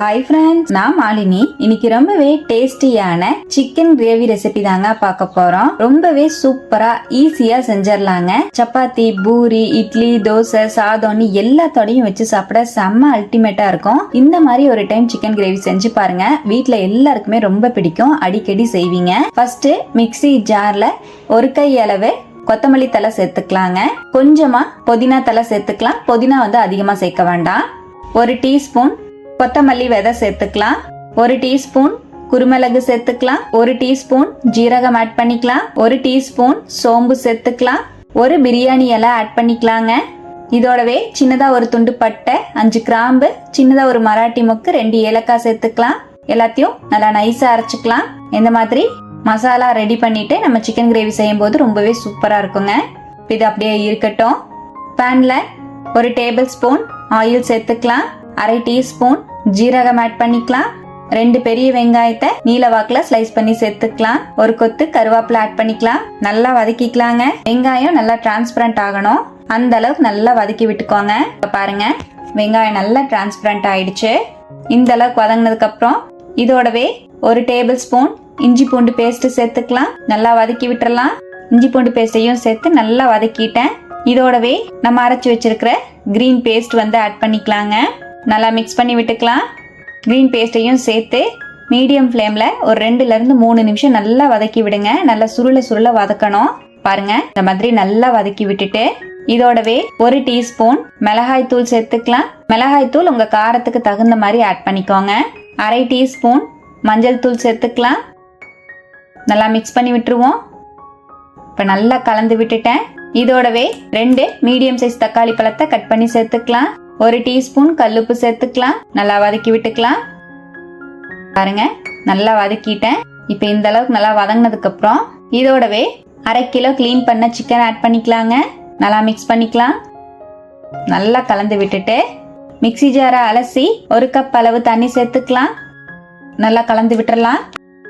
Hi friends நான் மாலினி. இன்னைக்கு ரொம்பவே டேஸ்டியான சிக்கன் கிரேவி ரெசிபி தாங்க பார்க்க போறோம். ரொம்பவே சூப்பரா ஈஸியா செஞ்சிடலாங்க சப்பாத்தி பூரி இட்லி தோசை சாதம்னு எல்லாத்தோடையும் வச்சு சாப்பிட செம்ம அல்டிமேட்டா இருக்கும். இந்த மாதிரி ஒரு டைம் சிக்கன் கிரேவி செஞ்சு பாருங்க. வீட்டுல எல்லாருக்குமே ரொம்ப பிடிக்கும். அடிக்கடி செய்வீங்க. ஃபர்ஸ்ட் மிக்சி ஜார்ல ஒரு கை அளவு கொத்தமல்லி தலை சேர்த்துக்கலாங்க. கொஞ்சமா புதினா தலை சேர்த்துக்கலாம். புதினா வந்து அதிகமா சேர்க்க வேண்டாம். ஒரு டீஸ்பூன் கொத்தமல்லி விதை சேர்த்துக்கலாம். ஒரு டீஸ்பூன் குருமிளகு சேர்த்துக்கலாம். ஒரு டீஸ்பூன் ஜீரகம் ஆட் பண்ணிக்கலாம். ஒரு டீஸ்பூன் சோம்பு சேர்த்துக்கலாம். ஒரு பிரியாணி இலை ஆட் பண்ணிக்கலாங்க. இதோடவே சின்னதா ஒரு துண்டு பட்டை அஞ்சு கிராம்பு சின்னதா ஒரு மராட்டி மொக்கு ரெண்டு ஏலக்காய் சேர்த்துக்கலாம். எல்லாத்தையும் நல்லா நைஸா அரைச்சிக்கலாம். இந்த மாதிரி மசாலா ரெடி பண்ணிட்டு நம்ம சிக்கன் கிரேவி செய்யும் போது ரொம்பவே சூப்பரா இருக்குங்க. இது அப்படியே இருக்கட்டும். பேன்ல ஒரு டேபிள் ஸ்பூன் ஆயில் சேர்த்துக்கலாம். அரை டீஸ்பூன் ஜீரகம் ஆட் பண்ணிக்கலாம். ரெண்டு பெரிய வெங்காயத்தை நீல வாக்குல ஸ்லைஸ் பண்ணி சேர்த்துக்கலாம். ஒரு கொத்து கருவேப்பிலை ஆட் பண்ணிக்கலாம். நல்லா வதக்கிக்கலாங்க. வெங்காயம் நல்லா டிரான்ஸ்பரண்ட் ஆகணும். அந்த அளவுக்கு நல்லா வதக்கி விட்டுக்கோங்க. இப்ப பாருங்க. வெங்காயம் நல்லா டிரான்ஸ்பரண்ட் ஆயிடுச்சு. இந்த அளவுக்கு வதங்கினதுக்கு அப்புறம் இதோடவே ஒரு டேபிள் ஸ்பூன் இஞ்சி பூண்டு பேஸ்ட் சேர்த்துக்கலாம். நல்லா வதக்கி விட்டுறலாம். இஞ்சி பூண்டு பேஸ்ட்டையும் சேர்த்து நல்லா வதக்கிட்டேன். இதோடவே நம்ம அரைச்சி வச்சிருக்கிற கிரீன் பேஸ்ட் வந்து ஆட் பண்ணிக்கலாங்க. நல்லா மிக்ஸ் பண்ணி விட்டுக்கலாம். க்ரீன் பேஸ்ட்டையும் சேர்த்து மீடியம் ஃப்ளேமில் ஒரு ரெண்டுலேருந்து மூணு நிமிஷம் நல்லா வதக்கி விடுங்க. நல்லா சுருள சுருள வதக்கணும். பாருங்க இந்த மாதிரி நல்லா வதக்கி விட்டுட்டு இதோடவே ஒரு டீஸ்பூன் மிளகாய் தூள் சேர்த்துக்கலாம். மிளகாய் தூள் உங்கள் காரத்துக்கு தகுந்த மாதிரி ஆட் பண்ணிக்கோங்க. அரை டீஸ்பூன் மஞ்சள் தூள் சேர்த்துக்கலாம். நல்லா மிக்ஸ் பண்ணி விட்டுருவோம். இப்போ நல்லா கலந்து விட்டுட்டேன். இதோடவே ரெண்டு மீடியம் சைஸ் தக்காளி பழத்தை கட் பண்ணி சேர்த்துக்கலாம். ஒரு டீஸ்பூன் கல்லுப்பு சேர்த்துக்கலாம். நல்லா வதக்கி விட்டுக்கலாம். பாருங்க நல்லா வதக்கிட்டேன். இப்போ இந்த அளவுக்கு நல்லா வதங்கினதுக்கு அப்புறம் இதோடவே அரை கிலோ க்ளீன் பண்ண சிக்கன் ஆட் பண்ணிக்கலாங்க. நல்லா மிக்ஸ் பண்ணிக்கலாம். நல்லா கலந்து விட்டுட்டு மிக்சி ஜாரை அலசி ஒரு கப் அளவு தண்ணி சேர்த்துக்கலாம். நல்லா கலந்து விட்டுறலாம்.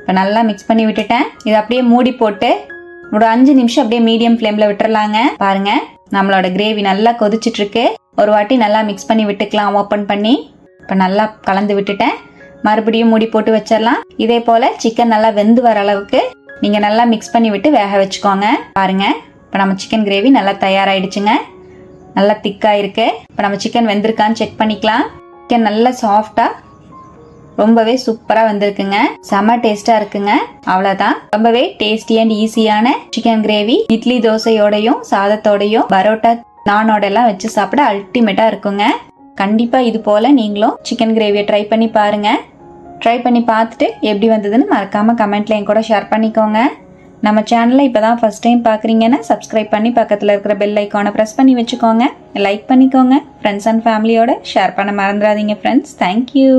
இப்போ நல்லா மிக்ஸ் பண்ணி விட்டுட்டேன். இதை அப்படியே மூடி போட்டு ஒரு அஞ்சு நிமிஷம் அப்படியே மீடியம் ஃப்ளேமில் விட்டுறலாங்க. பாருங்க நம்மளோட கிரேவி நல்லா கொதிச்சிட்டு இருக்கு ஒரு வாட்டி நல்லா மிக்ஸ் பண்ணி விட்டுக்கலாம் ஓப்பன் பண்ணி. இப்போ நல்லா கலந்து விட்டுட்டேன். மறுபடியும் மூடி போட்டு வச்சிடலாம். இதே போல் சிக்கன் நல்லா வெந்து வர அளவுக்கு நீங்கள் நல்லா மிக்ஸ் பண்ணி விட்டு வேக வச்சுக்கோங்க. பாருங்க இப்போ நம்ம சிக்கன் கிரேவி நல்லா தயாராகிடுச்சுங்க நல்லா திக்காகிருக்கு இப்போ நம்ம சிக்கன் வெந்திருக்கான்னு செக் பண்ணிக்கலாம். சிக்கன் நல்லா சாஃப்டாக ரொம்பவே சூப்பராக வந்திருக்குங்க. செம டேஸ்டா இருக்குங்க. அவ்வளோதான் ரொம்பவே டேஸ்டி அண்ட் ஈஸியான சிக்கன் கிரேவி இட்லி தோசையோடையும் சாதத்தோடையும் பரோட்டா நானோட எல்லாம் வச்சு சாப்பிட அல்டிமேட்டா இருக்குங்க. கண்டிப்பா இது போல நீங்களும் சிக்கன் கிரேவியை ட்ரை பண்ணி பாருங்க. ட்ரை பண்ணி பார்த்துட்டு எப்படி வந்ததுன்னு மறக்காம கமெண்ட்ல என் கூட ஷேர் பண்ணிக்கோங்க. நம்ம சேனலை இப்போ தான் ஃபஸ்ட் டைம் பார்க்குறீங்கன்னா சப்ஸ்கிரைப் பண்ணி பக்கத்தில் இருக்கிற பெல் ஐக்கானை ப்ரெஸ் பண்ணி வச்சுக்கோங்க. லைக் பண்ணிக்கோங்க. ஃப்ரெண்ட்ஸ் அண்ட் ஃபேமிலியோட ஷேர் பண்ண மறந்துடாதீங்க ஃப்ரெண்ட்ஸ் தேங்க்யூ